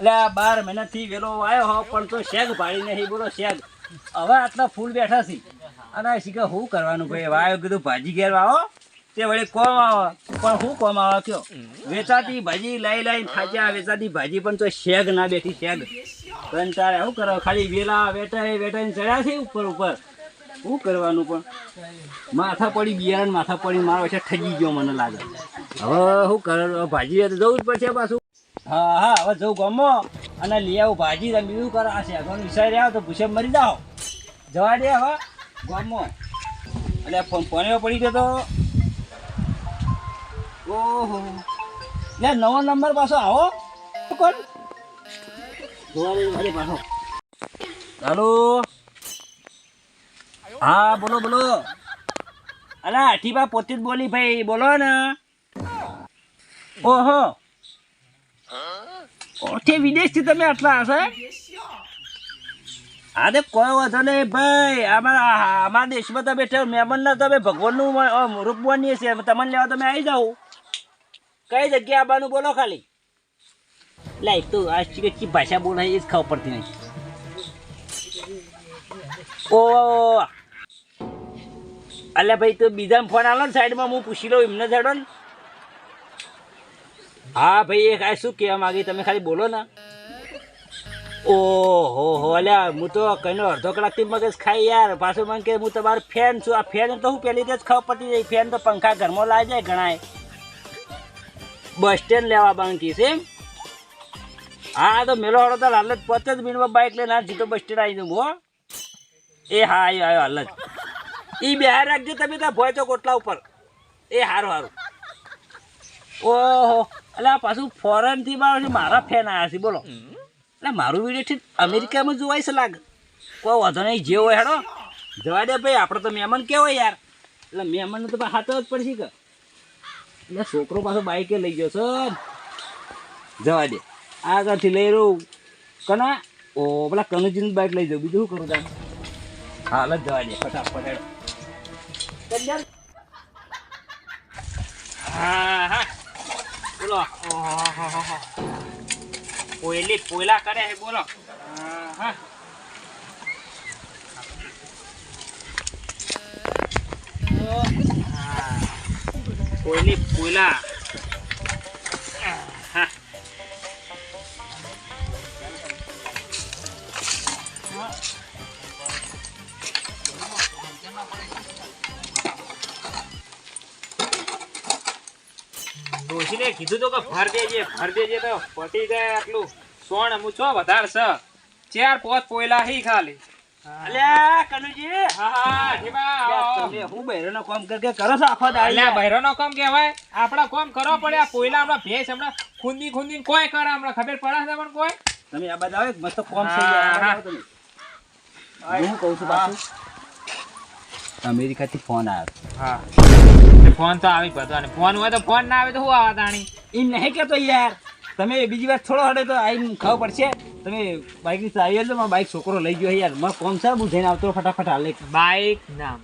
એટલે બાર મહિનાથી વેલો આવ્યો હો, પણ તો શેગ પાડી નહીં, બોલો શેગ. હવે આટલા ફૂલ બેઠા છે. અને શીખે શું કરવાનું ભાઈ? વાયો કીધું ભાજી ઘેર આવો તે વળી કોમ આવે. પણ શું કોમ આવે કયો? વેચાતી ભાજી લઈ લઈ ખાચ્યા વેચાતી ભાજી પણ તો શેગ ના બેઠી, શેગ. પણ તારે શું કરો ખાલી વેલા વેટાય, વેટાઈને ચડ્યા છે ઉપર ઉપર. શું કરવાનું પણ? માથા પડી બિયારણ, માથા પડી મારો છે ઠગી ગયો મને લાગે. હવે શું કરો ભાજી જવું જ પડશે પાછું. હા હા, હવે જવું ગમો અને લઈ આવું ભાજી તમે બીજું કરો. આ શેગવાનું વિચારી આવો તો ભૂસે મરી જાઓ. જવા દે હવે ગમો એટલે ફોન ફોને પડી ગયો તો. ઓહો. લે, નવો નંબર પાછો આવો. કોણ? ચાલો હા, બોલો બોલો. અલા, આઠીબા પોતે જ બોલી ભાઈ, બોલો ને. ઓહો. ઓઠે વિદેશથી તમે આટલા હશે અરે કોઈ વાંધો નહીં, ભાઈ. અમારા અમારા દેશમાં તમે બેઠા મહેમાન ના તમે ભગવાનનું રૂપ બનીએ છીએ. તમને લેવા તમે આવી જાઓ. કઈ જગ્યાએ આવવાનું બોલો ખાલી. લાઈ તો આ ચી ભાષા બોલાય, એ જ ખબર પડતી નહીં. ઓ અલ્યા ભાઈ, તો બીજા ફોન આલો ને સાઈડમાં, હું પૂછી લઉં, એમને જાડો ને. હા, ભાઈ, એ કાંઈ શું કહેવા માંગી? તમે ખાલી બોલો ને. ઓહો, હો, અલ્યા, હું તો કઈનો અડધો કલાકથી મગજ ખાઈ યાર. પાછું મને કે હું તમારો ફેન છું. આ ફેન તો હું પહેલી જ ખબર પતી જાય. ફેન તો પંખા ઘરમાં લાવી જાય ઘણાય. બસ સ્ટેન્ડ લેવા બાંધી છે હા, તો મેલો હળો તો હાલ જ પચાસ મિનિટમાં બાઇક લઈને આ જીતો બસ સ્ટેન્ડ આવી દઉં હો. એ હા આવ્યો આવ્યો હાલ જ. એ બહાર રાખજો, તમે ત્યાં ભોય તો કોટલા ઉપર. એ સારું સારું ઓહો. એટલે આ પાછું ફોરેનથી મારો મારા ફેન આવ્યા છે બોલો. એટલે મારું વીડિયો ઠીક અમેરિકામાં જોવાય છે લાગે. કોઈ વાંધો નહીં જે હોય હેડો. જવા દે ભાઈ આપણે તો મહેમાન કેવો યાર. એટલે મહેમાનને તો હાથ જ પડશે કે. એટલે છોકરો પાછો બાઈકે લઈ ગયો છે. જવા દે. આગળથી લઈ રહ્યું કના? ઓ પેલા કનુજીની બાઈક લઈ જાઉં. બીજું શું કરું તાર? હાલ જ જવા દે ફટાફટ હેડો. હા હા. บุหรอกโอ้โหปุ๋ยลิบปุ๋ยลาก็ได้ให้บุหรอ่าฮะปุ๋ยลิบปุ๋ยลา ડોશીને કીધું તો કે ભર દેજે ભર દેજે તો પટી જાય આટલું. સોણ અમુક છો વધાર છે. ચાર પોત પોયલા હી ખાલી. અલ્યા કનુજી. હા હા ઠીબા તમે હું કામ કર કરો છો આખો દાડી? અલ્યા બહેરોનો કામ કહેવાય. આપડા કામ કરવો પડે આ પોયલા હમણાં ભેંસ હમણાં ખૂંદી કોઈ કરે હમણાં ખબર પડે છે પણ કોઈ? તમે આ બધા મસ્ત કોમ છે. યાર. હું કહું છું પાછું. અમેરિકાથી ફોન આવ્યો હા. ફોન તો આવી બધો. ફોન હોય તો ફોન ના આવે તો શું આવતા તાણી? એમ નહીં કેતો યાર. તમે બીજી વાર થોડો હડે તો આવીને ખબર પડશે. તમે બાઈકની ચાવી તો મારો બાઇક છોકરો લઈ ગયો યાર. મારે કોમ છે હું જઈને આવતો ફટાફટ હાલે. બાઈક નામ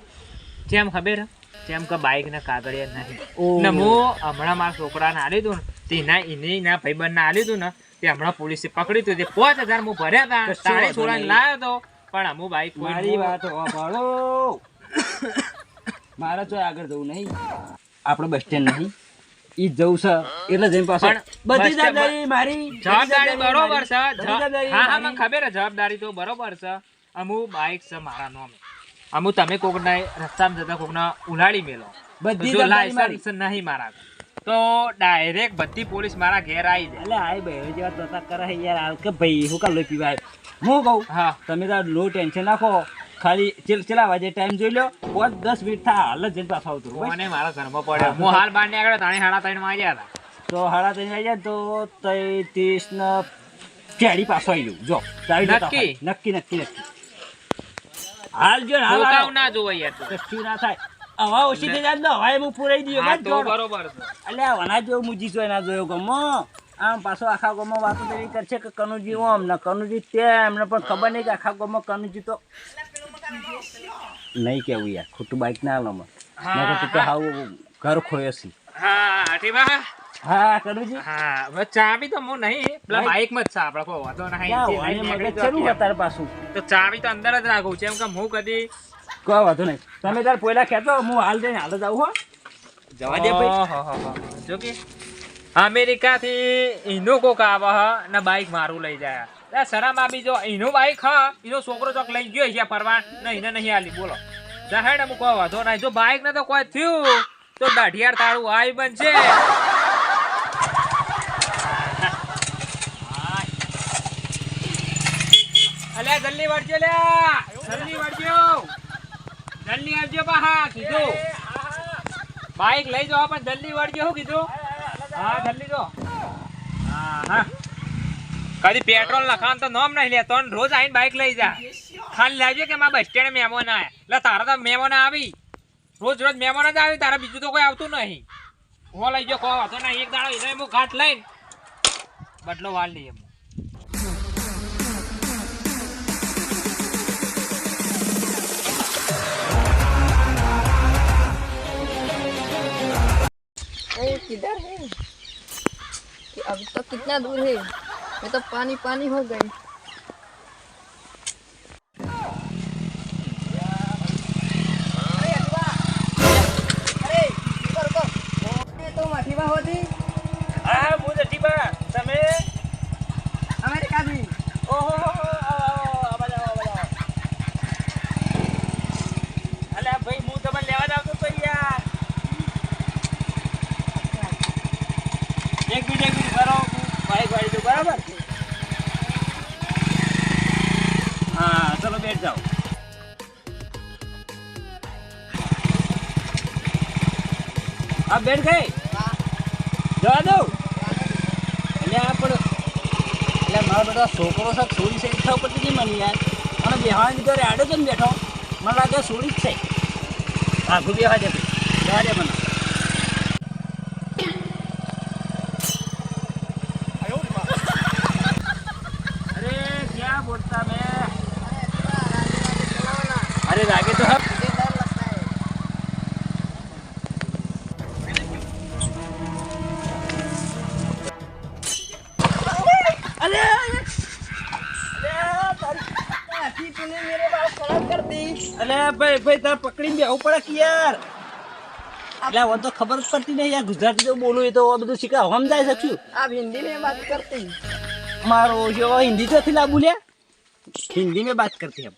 જેમ ખબર? કેમ કે બાઈક ને કાગળિયા નહીં. ને હું હમણાં મારા છોકરાને આલ્યું હતું ને તેના એને ના ભાઈબંધને હાલી દઉં ને તે હમણાં પોલીસે પકડી હતું તે પાંચ હજાર હું ભર્યા હતા વાંધો છોડાને લાવ્યો હતો પણ અમુ બાઈક મારી વાત સાંભળો મારે તો આગળ જવું નહીં. આપણે બસ સ્ટેન્ડ નહીં. ઈ જવું છે એટલે જઈને પાછો બધી જવાબદારી મારી જવાબદારી બરોબર છે હા હા મને ખબર છે જવાબદારી તો બરોબર છે. અમુ બાઇક છે મારા નામે. અમુ તમે કોકના રસ્તામાં જતા કોકના ઉલાડી મેલો. બધી જો લાયસન્સ નહીં મારા તો ડાયરેક્ટ બધી પોલીસ મારા ઘેર આવી જાય. એટલે આય ભાઈ જેવા તોતા કરે યાર. હાલ કે ભાઈ હું કા લોહી પીવાય હું કહું હા. તમે તો લો ટેન્શન નાખો ખાલી ચેલ ચલા વાજે ટાઈમ જોઈ લો પાંચ દસ મિનિટ થા હાલ જ જઈને પાછા આવતો મને મારા ઘરમાં પડ્યો. હું હાલ બહાર નીકળ્યો તાણી હાડા ત્રણમાં આવ્યા હતા. તો હાડા ત્રણ આવી જાય તો ત્રીસ ને ચાળી પાછો આવી જવું જો નક્કી? નક્કી નક્કી નક્કી. હાલ જો હાલ જોતાવ ના જોવાય યાર કશું ના થાય. હવા ઓછી થઈ જાય ને તો હવાએ હું પૂરાઈ દીધો તો બરોબર એટલે વના જેવો મુજી જોઈ ના જોયો ગમો. આમ પાછો આખા ગામમાં વાતો તો એવી કરશે કે કનુજી ઓમ ને કનુજી તેમ ને પણ ખબર નહીં કે આખા ગામમાં કનુજી તો નહીં કેવું યાર ખોટું બાઈક ના લો તું તો હાવ ઘર ખોયો છે. હા ઠીબા હા કનુજી. હા હવે ચાવી તો હું નહીં પેલા બાઈકમાં જ છે આપડે કોઈ વાંધો નહીં ક્યાં જે હોય? લઈને મગજ નીકળી ચેનું પાછું. તો ચાવી તો અંદર જ રાખું છે એમ કે હું કદી કોઈ વાંધો નહીં. તમે તાર પહેલા કહેતો હું હાલ જઈને હાલ જ આવું હો. જવા દે ભાઈ. જો કે અમેરિકા થી ઇનોકો કોક આવે હ ને બાઈક મારું લઈ જાય. શરમ આવી જો. એનો બાઈક હા એનો છોકરો ચોક લઈ ગયો છે ફરવા. ને નહીં આલી બોલો. જાહેર અમુક કોઈ વાંધો નહીં. જો બાઈક ને તો કોઈ થયું. તો દાઢિયાર તારું આઈ બનશે. અલ્યા જલ્દી વળજો લ્યા જલ્દી વળજો. જલ્દી આવજો પાહા કીધું. બાઈક લઈ જાઓ, પણ જલ્દી વળજો, શું કીધું? હા, જલ્દી જો. હા હા. કદી પેટ્રોલ નખાન તો નોમ નહીં લેતો ને રોજ આવીને બાઈક લઈ જા ખાલી લાવજો કે મારા બસ સ્ટેન્ડ મહેમાન આયા એટલે તારા તો મહેમાન આવી રોજ રોજ મહેમાન જ આવી તારા બીજું તો કોઈ આવતું નહીં હું લઈ ગયો કહો વાંધો નહીં એક દાડો એને હું ઘાટ લઈને બદલો વાળ લઈએ હું. अरे किधर है कि अभी तक कितना दूर है मैं तो पानी पानी हो गई બેન ખાઈ. જવા દઉં? એટલે આ પણ એટલે મારો બધા છોકરો છે છોડી છે ખબર પડતી નહીં મને યાર. અને બેહવાની ઘરે આડો છે ને બેઠો. મને લાગે છોડી જ છે. આઘું બેહવા દે જવા દે મને. તારે પકડીને બેહવું પડે કે યાર એટલે હવે તો ખબર જ પડતી નહીં યાર ગુજરાતી તો બોલું એ તો આ બધું શીખા સમજાય શકશું आप हिंदी में बात करती મારો જો હિન્દી તો થી લાબુ લે हिंदी में बात करते हम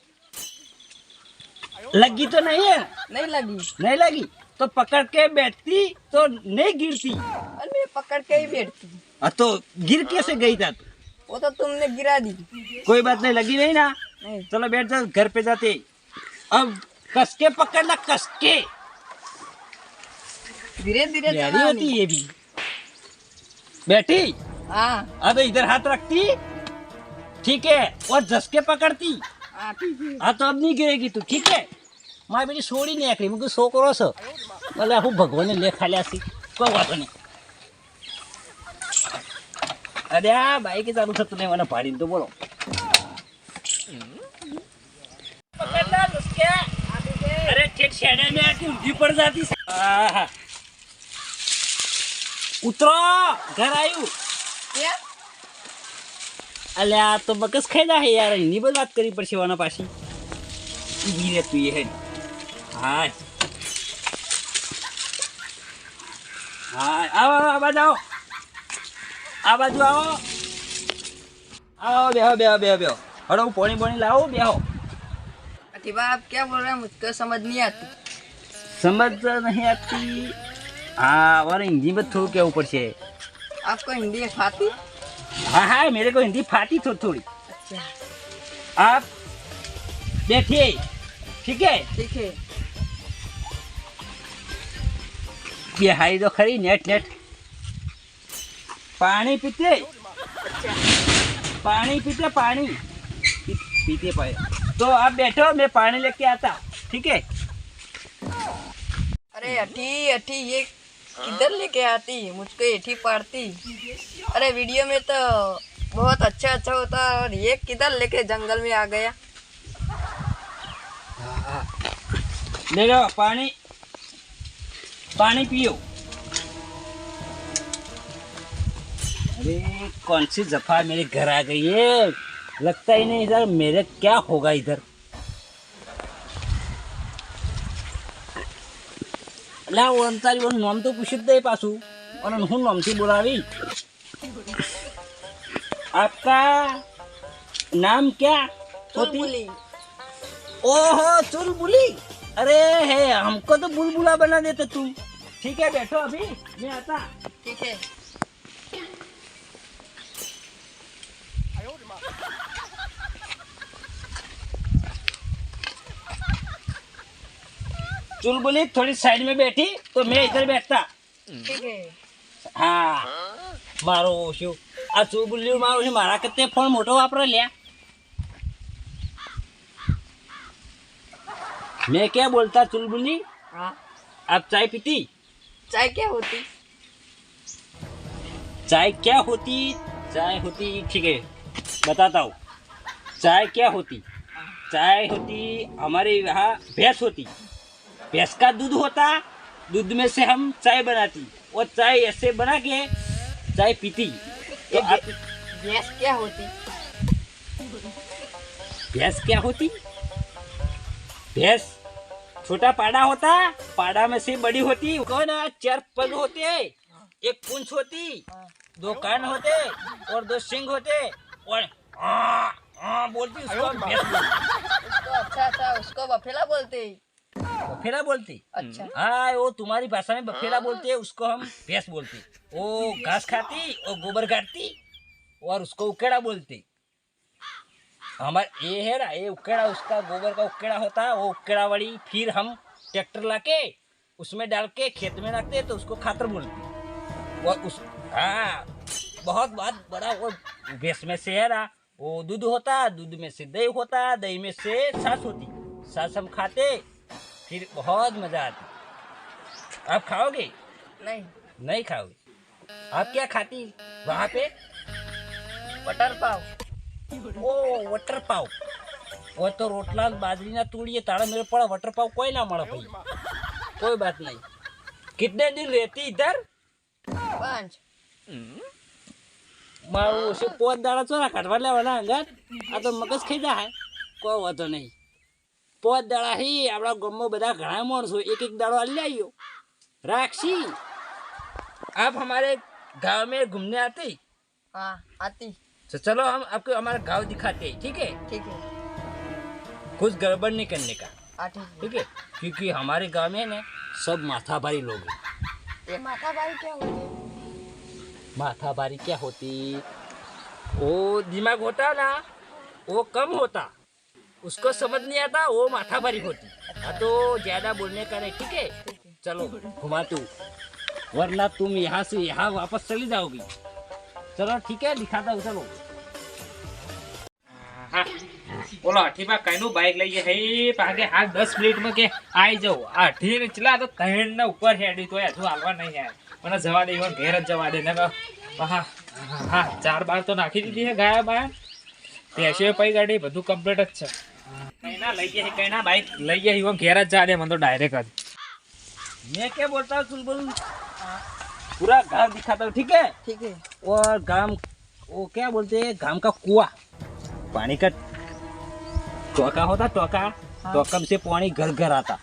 लगी तो नहीं है नहीं लगी नहीं लगी तो पकड़ के बैठती तो नहीं गिरती और मैं पकड़ के ही बैठती हाँ तो गिर कैसे गई था तू? वो तो तुमने गिरा दी कोई बात नहीं लगी नहीं ना नहीं चलो बैठ जाओ घर पे जाते अब कस के पकड़ना कस के धीरे धीरे प्यारी होती ये भी बैठी हाँ अब इधर हाथ रखती ठीक है और जस के पकड़ती हाँ ठीक है હા તો અબ નહીં गिरेगी તું ઠીક હે મારી બેટી છોડી નહીં આખરી મૂકું છોકરો છો એટલે હું ભગવાનને લેખાલ્યા છી કોઈ વાંધો નહીં અરે આ બાઈક ચાલુ થતું નહીં મને ભાડીને તો બોલો અરે મેં આખી ઊંધી પડ જાતી ઉતરો ઘર આવ્યું અલ્યા આ તો બકસ ખાઈ દા યાર. એની બધી વાત કરી પડશે વાના પાછી. ઊભી રે તું એ હા. હાય. આવો આ બાજુ આવો. આ બાજુ આવો. આવો બેહો બેહો બેહો બેહો. હડો હું પોણી પોણી લાવો બેહો. अतिबा आप क्या बोल रहे हैं मुझको समझ नहीं आती સમજ નહીં આતી હા મારે હિન્દીમાં થોડું કહેવું પડશે आपको हिंदी खाती हाँ हाँ मेरे को हिंदी फाटी थोड़ी थोड़ी अच्छा आप बैठिए ठीक है ठीक है બેહારી તો ખરી નેટ નેટ પાણી પીતે પાણી पीते पानी पी- पीते पाए तो आप बैठो मैं पानी लेके आता ठीक है? अरे अठी अठी ये किधर लेके आती? मुझको एठी पाड़ती अरे वीडियो में तो बहुत अच्छा अच्छा होता और ये किधर लेके जंगल में आ गया? ले लो पानी। पानी पियो। अरे कौन सी जफा मेरे घर आ गई है? लगता ही नहीं इधर मेरे क्या होगा इधर લા ઓન તારી ઓન નામ તો પૂછી જ દે પાછું અને હું નામથી બોલાવી आपका नाम क्या होती चुलबुली ओहो चुलबुली अरे है हमको तो बुलबुला बना देते तुम ठीक है बैठो अभी मैं आता ठीक है चुलबुली थोड़ी साइड में बैठी तो मैं इधर बैठता ठीक है હા મારો શું આ ચુલબુલી મારો છે મારા કરતે ફોન મોટો વાપરો લ્યા मैं क्या बोलता चुलबुली हाँ आप चाय पीती चाय क्या होती चाय क्या होती चाय होती ठीक है बताता हूँ चाय क्या होती चाय होती हमारे यहाँ भैंस होती भैंस का दूध होता दूध में से हम चाय बनाती। और चाय ऐसे बना के चाय पीती। तो आप भैंस क्या होती? भैंस क्या होती? भैंस छोटा पाड़ा होता पाड़ा में से बड़ी होती। कौन चार पग होते एक पूंछ होती हाँ दो कान होते और दो सिंग होते। और हाँ, हाँ बोलती उसको हम भैंस बोलते उसको अच्छा अच्छा उसको बफेला बोलते। बफेला बोलती। अच्छा। हाँ वो तुम्हारी भाषा में बफेला बोलते हैं उसको हम भैंस बोलते। वो घास खाती और गोबर काटती और उसको उकेड़ा बोलते। हमारे ये है ना ये उकेड़ा उसका गोबर का उकेड़ा होता है वो उकेड़ा वाली फिर हम ट्रैक्टर लाके उसमें डाल के खेत में रखते तो उसको खातर बोलते। और उस हाँ बहुत बहुत बड़ा वो भैंस में से है ना वो दूध होता दूध में से दही होता दही में से सास होती। सास हम खाते फिर बहुत मजा आती आप खाओगे नहीं नहीं खाओगे आप क्या खाती वहाँ पे बटर पाव ओ वटर पाव वो तो रोटला बाजरी ना तोड़िए ताड़ा मेरे पड़ा वटर पाव कोई ना मरा भाई कोई बात नहीं कितने दिन रहती इधर पांच મારું ઓછું પોત દાડા ચોરા કાઢવા લેવાના અંગાત આ તો મગજ ખાઈ જાય કોઈ વાંધો નહીં પોત દાડા હી આપણા ગામમાં બધા ઘણા માણસો એક એક દાડો આલી આવ્યો राक्षी आप हमारे गांव में घूमने आते हाँ आती तो चलो हम आपको हमारा गांव दिखाते हैं ठीक है ठीक है कुछ गड़बड़ नहीं करने का हाँ ठीक ठीक है क्योंकि हमारे गांव में ना सब माथाभारी लोग हैं है ये माता बाई क्या होती है माथाभारी क्या होती वो दिमाग होता ना वो कम होता उसको समझ नहीं आता वो माथाभारी होती हाँ तो ज्यादा बोलने का नहीं ठीक है ठीक है चलो घुमा तू वरना तुम यहाँ से यहाँ वापस चली जाओगी चलो ठीक है दिखाता हूँ चलो હા બોલો અઠીમાં કઈનું બાઈક લઈએ હે પાકે હા દસ મિનિટમાં કે આઈ જાઉં આ અઠી ને ચલા તો ત્રણ ને ઉપર હેડી તો હજુ હાલવા નહીં યાર મને જવા દે ઈવન ઘેર જ જવા દે ને હા હા હા ચાર બાર તો નાખી દીધી છે ગાયા બાયા પેશીઓ પૈ ગાડી બધું કમ્પ્લીટ જ છે કઈ ના લઈ ગયા કઈ ના બાઈક લઈ ગયા ઈવન ઘેર જ જવા દે મને તો ડાયરેક્ટ જ मैं क्या बोलता हूँ चुलबुल पूरा गांव दिखाता हूँ ठीक है ठीक है और गांव वो क्या बोलते हैं गांव का कुआ पानी का टोका होता टोका हाँ। टोका से पानी घर घर आता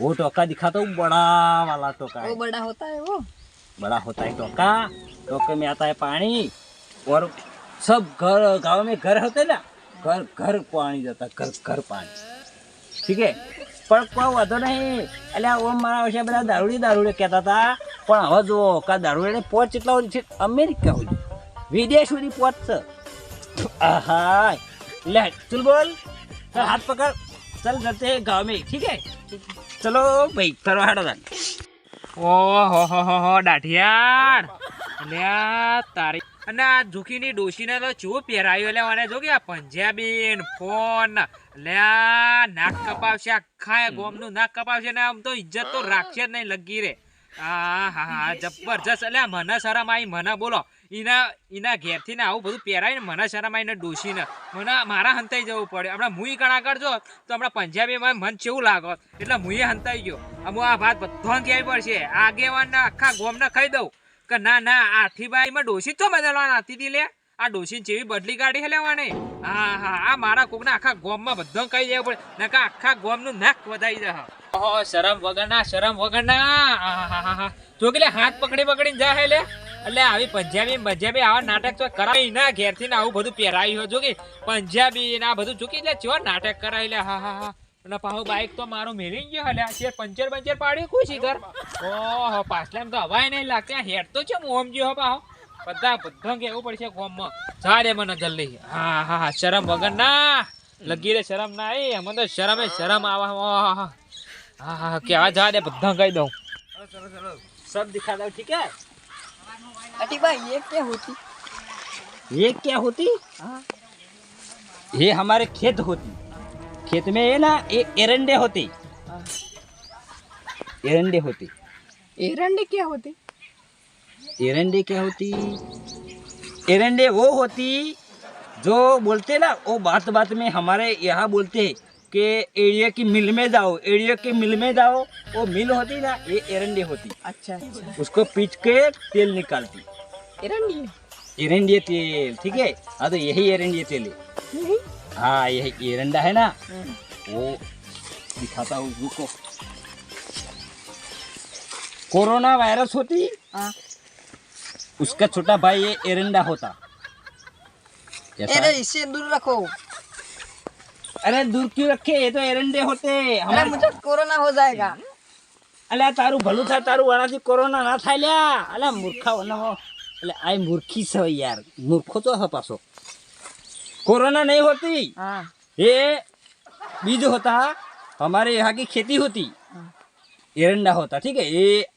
वो टोका दिखाता हूँ बड़ा वाला टोका वो है बड़ा होता है वो बड़ा होता है टोका टोके में आता है पानी और सब घर गांव में घर होते हैं ना घर घर पानी जाता घर घर पानी ठीक है પણ કોઈ વાંધો નહીં એટલે ઓમ મારા વિશે બધા દારૂડી દારૂડી કહેતા હતા પણ હવે જુઓ કા દારૂડી પહોંચ એટલા સુધી છે અમેરિકા સુધી વિદેશ સુધી પહોંચશે આહા ले चल बोल चल हाथ पकड़ चल करते हैं गाँव में ठीक है चलो भाई फरवा हटो ઓહો હો હો હો દાઢિયાર અલ્યા તારી અને આ ઝુકીની ડોશીને તો ચૂ પહેરાયું એટલે મને જો કે આ પંજાબી ફોન લ્યા નાક કપાવશે આખા ગોમનું નાક કપાવશે ને આમ તો ઇજ્જત તો રાખશે જ નહીં લગી રે. હા હા હા જબરજસ્ત અલ્યા મને શરમ આવી મને બોલો એના એના ઘેરથી ને આવું બધું પહેરાય ને મને શરમ આવી ડોશીને. મને મારા હંતાઈ જવું પડે હમણાં મુઈ કણા કરજો તો હમણાં પંજાબીમાં મન કેવું લાગો? એટલે મુએ હંતાઈ ગયો. અમુ આ વાત બધો કહેવી પડશે. આગેવાન આખા ગોમને ખાઈ દઉં. કે ના ના આથીબાઈમાં ડોશી તો બદલવાના હતી તી આ ડોશી જેવી બદલી કાઢી હે લેવાની. હા હા, આ મારા કોકના આખા ગોમમાં બધો કહી દેવું પડે. નકા આખા ગોમનું નાક વધાઈ જાય ઓહો, શરમ વગરના શરમ વગરના. જો કે હાથ પકડી પકડીને જા હે લે. એટલે આવી પંજાબી પંજાબી આવા નાટક તો કરાવી ના, ઘેરથી ને આવું બધું પહેરાયું જો કે. પંજાબી ને આ બધું ચૂકી લે, ચેવા નાટક કરાવી લે? હા હા હા. અને પાછો બાઈક તો મારું મેલી ગયો હલે આ પંચર પંચર પાડ્યું કોઈ શીખર ઓહો પાછલામ તો હવાય નહીં લાગતી આ હેડ તો છે મોમ ગયો હો પાહો બધા બધા કેવું પડશે ગોમમાં જા દે મને જલ્દી હા હા હા શરમ વગર ના લગી રે શરમ ના એ મને તો શરમ એ શરમ આવા હા હા હા કેવા જા દે બધા કહી દઉં सब दिखा दो ठीक है अटी भाई ये क्या होती ये क्या होती ये हमारे खेत होती खेत में ये ना ये एरंडे होती। एरंडे होती। एरंडी क्या होते? एरंडे क्या होती? एरंडे वो होती जो बोलते ना वो बात बात में हमारे यहाँ बोलते हैं कि एरिया की मिल में जाओ एरिया की मिल में जाओ वो मिल होती ना ये एरंडे होती। अच्छा अच्छा। उसको पीट के तेल निकालती। एरंडी? एरंडे तेल ठीक है? हाँ तो यही एरंडे तेल है। हाँ यही एरंडा है ना वो दिखाता हूँ रुको कोरोना वायरस होती हाँ उसका छोटा भाई ये एरंडा होता कैसा? अरे इससे दूर रखो अरे दूर क्यों रखे ये तो एरंडे होते अरे हमारे मुझे कोरोना हो जाएगा અલ્યા તારું ભલું થાય તારું આનાથી કોરોના ના થાય લ્યા અલ્યા મૂર્ખા ના એટલે આ મૂર્ખી છે યાર મૂર્ખો તો है પાછો कोरोना नहीं होती। हाँ। ये बीज होता हमारे यहाँ की खेती होती। हाँ। एरंडा होता ठीक है? ये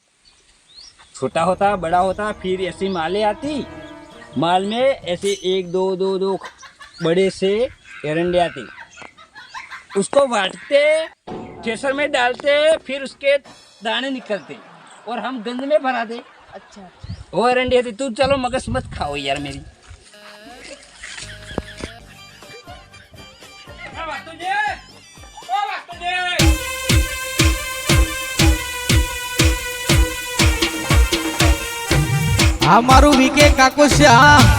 छोटा होता बड़ा होता फिर ऐसी माले आती। माल में ऐसे एक दो दो दो बड़े से एरंडे आते। उसको बांटते थ्रेसर में डालते फिर उसके दाने निकलते और हम गंज में भरा दे। अच्छा वो एरंडी आती। तू चलो मगज मत खाओ यार मेरी। આ મારું વીકે કાકો હા